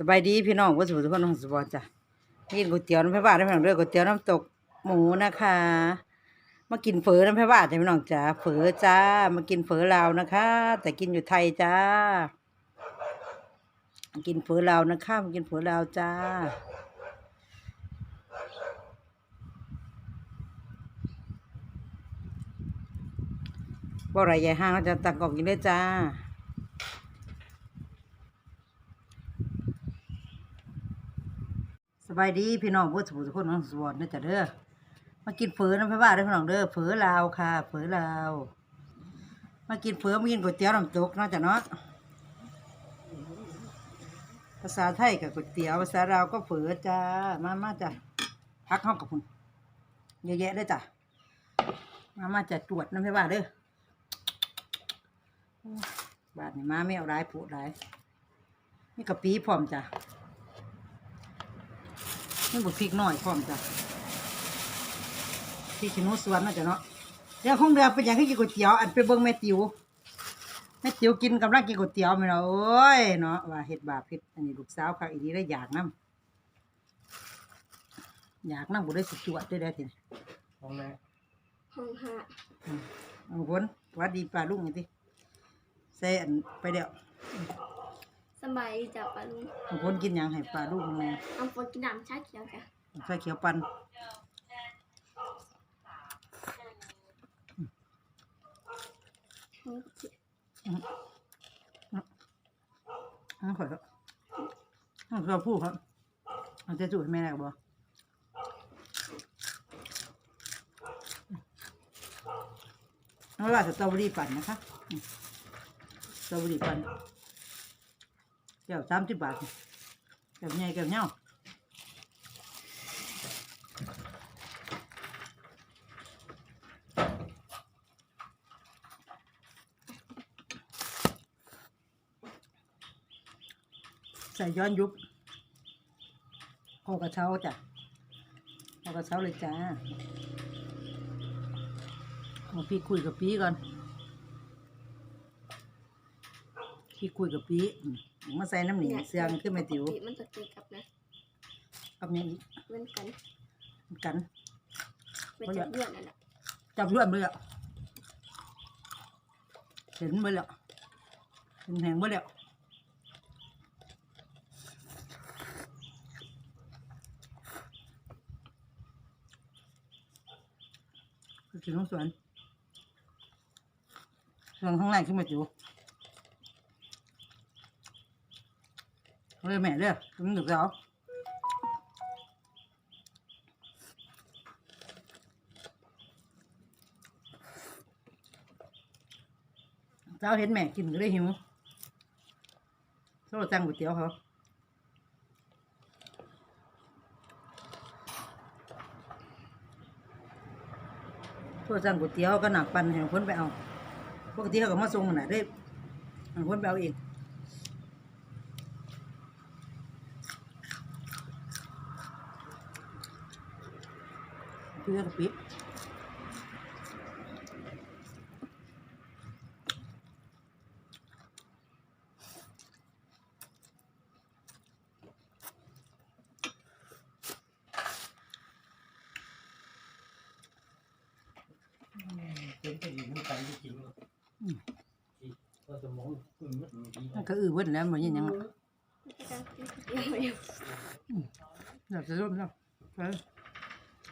สบายดีพี่น้องว่าสุทุกคนของสบอจ้ะกินก๋วยเตี๋ยวน้ำพระบาทได้พี่น้องด้อก๋วยเตี๋ยวน้ำตกหมูนะคะ มากินเฝอน้ำพระบาทจ้ะพี่น้องจ้าเฝอจ้า มากินเฝอลาวนะคะ แต่กินอยู่ไทยจ้า กินเฝอลาวนะคะมากินเฝอลาวจ้าบ่ไรใหญ่ห้างเราจะตักกล่องกินเลยจ้า บายดีพี่น้องผู้สุทุกคนของสวนนะจ๊ะเด้อมากินเฝอน้ำพระบาทได้อพี่น้องเด้อเฝอลาวค่ะเฝอลาวมากินเฝอมากินก๋วยเตี๋ยวน้ำตกเนาะจ้ะเนาะภาษาไทยกับก๋วยเตี๋ยวภาษาลาวก็เฝอจ้ามามาจ้ะพักห้องกับคุณเยอะแยะเลยจ้ะมามาจะตรวจน้ำพระบาเด้อบาทนี่มาไม่เอาร้ายผูดร้ายนี่กะปีพร้อมจ้ะ นี่บุกพริกหน่อยพร้อมจ้ะพริกขี้หนูสวนน่าจะเนาะเดี๋ยวคงเดือเป็นอย่างที่กินก๋วยเตี๋ยวอันไปเบิ่งแม่ติ๋วแม่ติ๋วกินกำลังกินก๋วยเตี๋ยวไหมเนาะโอ้ยเนาะว่าเฮ็ดบาปเฮ็ดอันนี้ลูกสาวค่ะอีนี้ได้อยากน้ำอยากน้ำบุได้สิจวดด้วยได้อทีนี้ห้องแม่ห้องห้าอืมเอาคนหวัดดีปลาลุงนี่ติใส่อันไปเดี๋ยว สบายดีจ้ะปลาลุงบางคนกินหยังให้ปลาลูกแม่เอาฝนกินน้ำชาเขียวจ้ะใส่เขียวปันอืมอันข่อยครับอันเราพูดครับอันจะจุดให้แม่ได้บ่เอาล่ะสตรอเบอรี่ปั่นนะคะอืมสตรอเบอรี่ปั่น แก้วสามสิบบาทแก้วใหญ่แก้วเน่าใส่ย้อนยุบเอกระเช้าจ้ะเอกระเช้าเลยจ้าเอาพี่คุยกับพี่ก่อนพี่คุยกับพี่ มมาใส่น้ำหนีเสียงขึ้นมาติ๋วปกติมันจะตีกับนะกับนี้อีกเหมือนกันกันไม่จะเลื่อนนั่นแหละจับเลื่อนไปแล้วเห็นไปแล้วเห็นแหงไปแล้วคือกินน้องสวนส่วนข้างในขึ้นมาจู เฮ้ยแม่เด้อกินหนึ่งแล้วเจ้าเห็นแม่กินก็ได้หิวโซ่จังก๋วยเตี๋ยวเขาโซ่จังก๋วยเตี๋ยวก็หนักปันให้คนไปเอา ปกติเขาก็มาส่งมันน่ะได้ให้คนไปเอาเอง เพื่อกะปิเป็นไปอยู่น้ำกันจริงๆก็สมองคุณมันดีมันก็อือเว้นแล้วมันยังยังมันจะดังกินเดียวเดียวอยากจะร่วมแล้วไป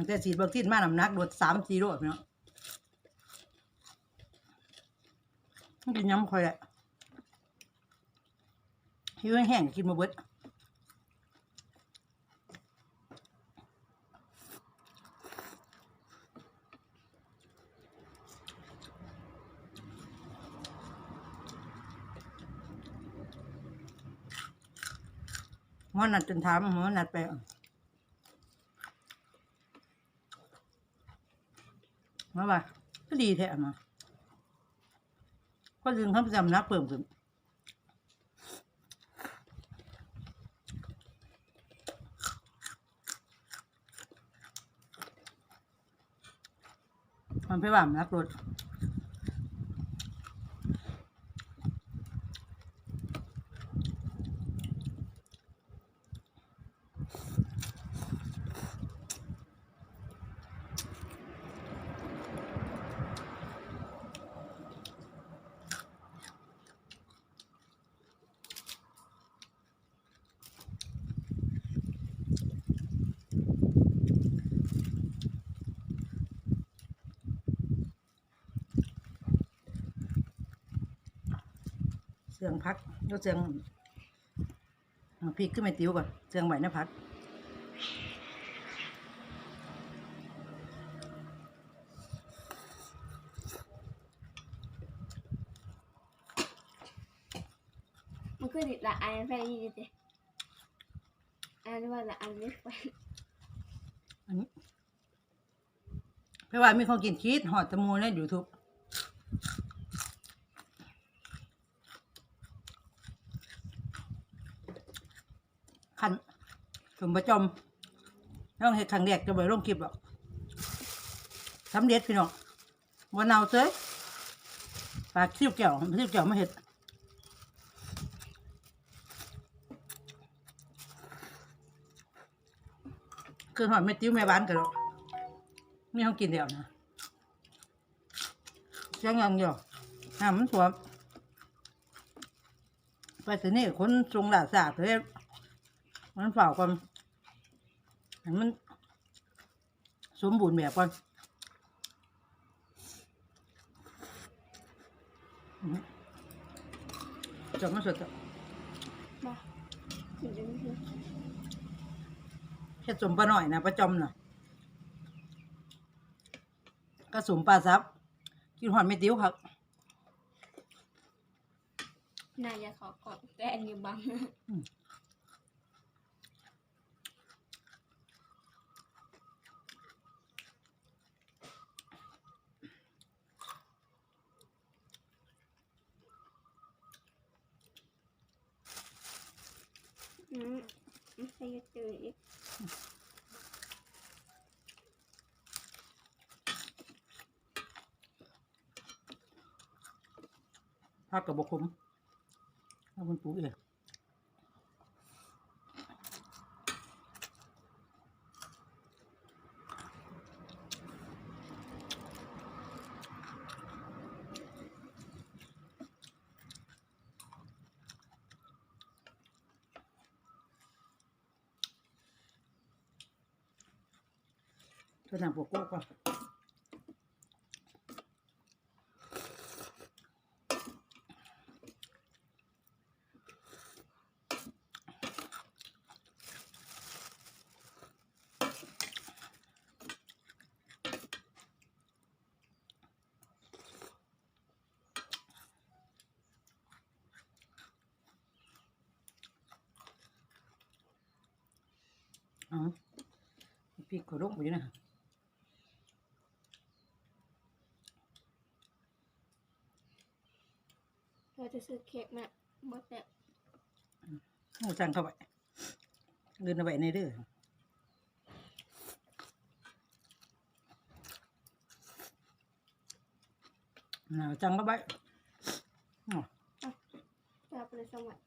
ตั้งแต่สีดวัคซีนมาน้ำหนักโดดสามสี่โดดเนาะกินย้ำคอยแหละหิวแห้งกินมาเบิดหัวหนัดจนถามหัวหนัดไป มาว่าก็ดีแท้มาก็ดึงเขาประจำนักเพิ่มขึ้นมันไปบ่ามนักรถ เสียงพักก็เสียงเอาพริกขึ้นไปติ้วก่อนเสียงไหวนะพักมันคือติดละอันแฟนยี่สิอันว่าละอันไม่ไปอันนี้เพราะว่ามีคนกินชีสหอดตะมูในยูทูบ ขันสมประจมต้องเห็ดครั้งแรกจะไปลงคลิปหรอกสำเร็จพี่น้องวันเอาเจ้ยปลาคิ้วแก้วคิ้วแก้วไมาเห็ดคือหอยไม่ติ้วแม่บ้านกันหรอกมีเขากินเดียวนะยังยังอยู่น้ำมันสวมไปสินี่คนทรงหลาสาเลย มันเฝ้าก่อนให้มัน สมบูรณ์แบบก่อนอื้อหือจบมาสุดแล้วบ้าถึงจะไม่ถึงแค่สมปลาหน่อยนะประจอมน่ะก็สมปลาซับกินหอนไม่ติ้วครับนายจะขอก่อนแต่อันนี้บัง ไม่ใช่ยตื่นอีกพักกับบกคมถ้ามันปลูกเอง เธอหนังปวกโก้ก่อนอ๋อพี่ขอรกไปอยู่นะ เราจะซื้อเค้กมาหมดแล้วหมูสั่งเข้าไปเดินเอาไปในเด้อหนาวจังก็ไปอ๋อจะเอาไปเลยสมัคร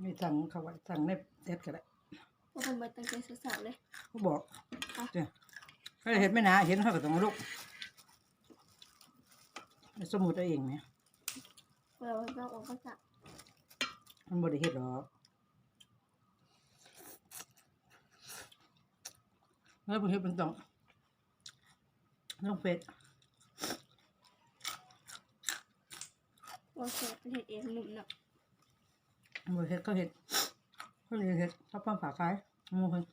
ไม่สั่งเข้าไปสั่งในเด็ดก็ได้เพราะคนมาตั้งใจศึกษาเลยเขาบอกอะเนี่ยก็เห็นไม่นาเห็นเขาก็ต้องเอาลูก สมุดเอาเองไหมเราต้องออกภาษามันบริเฮ็ดหรอกแล้วบริเฮ็ดเป็นต้องต้องเป็ดว่าแค่ประเทศเองหนุ่มเนาะบริเฮ็ดก็เฮ็ดก็เลยเฮ็ดเขาปั้มฝาคล้ายหมูเพิ่น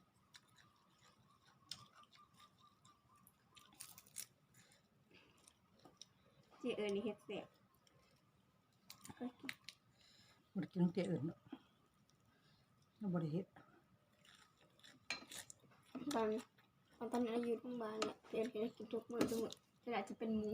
เจเอิญนี่เฮ็ดเสียก็กินบริกินเตะอื่นเนาะแล้วบริเฮ็ดตอนตอนตอนนั้นเราอยู่โรงพยาบาลเนี่ยเรียนไปได้กินทุกมื้อทุกมื้อเวลาจะเป็นหมู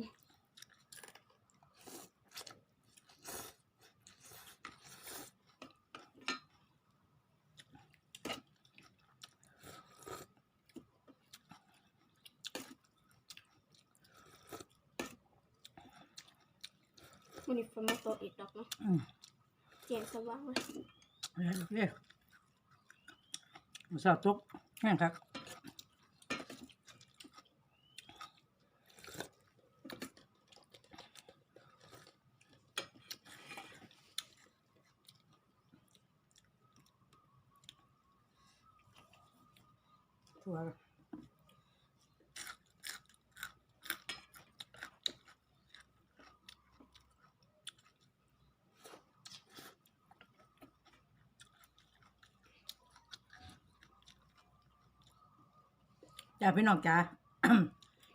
มันนี่ฝนมาตกอีกดอกเนาะอืมเจียงสว่างเลยเฮ้ยเฮ้ยมันสาวตกแห้งครับถั่ว จ้าพี่น้องจ้า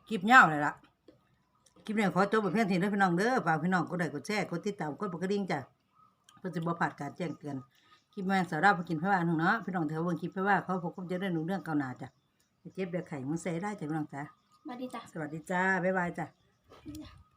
คลิปยาวเลยล่ะคลิปนี้ขอจบแบบเพียงเท่านี้เด้อพี่น้องเด้อฝากพี่น้องกดไลค์กดแชร์กดติดตามกดกระดิ่งจ้ะเพื่อจะบ่พลาดการแจ้งเตือนคลิปแมงสาระไปกินไผว่าหนึ่งเนาะพี่น้องเถอะเบิ่งคลิปไผว่าเขาพบกับจะได้หนูเรื่องเก่าหน้าจ้ะไปเจ็บเดือดไข่มึงเสได้จ้ะพี่น้องจ้ามาดีจ้ะสวัสดีจ้าบ๊ายบายจ้ะจ้ะ